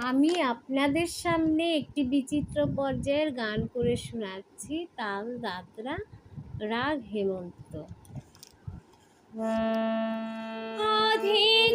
আমি আপনাদের সামনে একটি বিচিত্র পর্যায়ের গান করে শোনাচ্ছি তাল দাদরা রাগ হেমন্ত। অধিক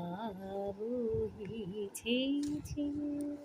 啊，不，已轻轻。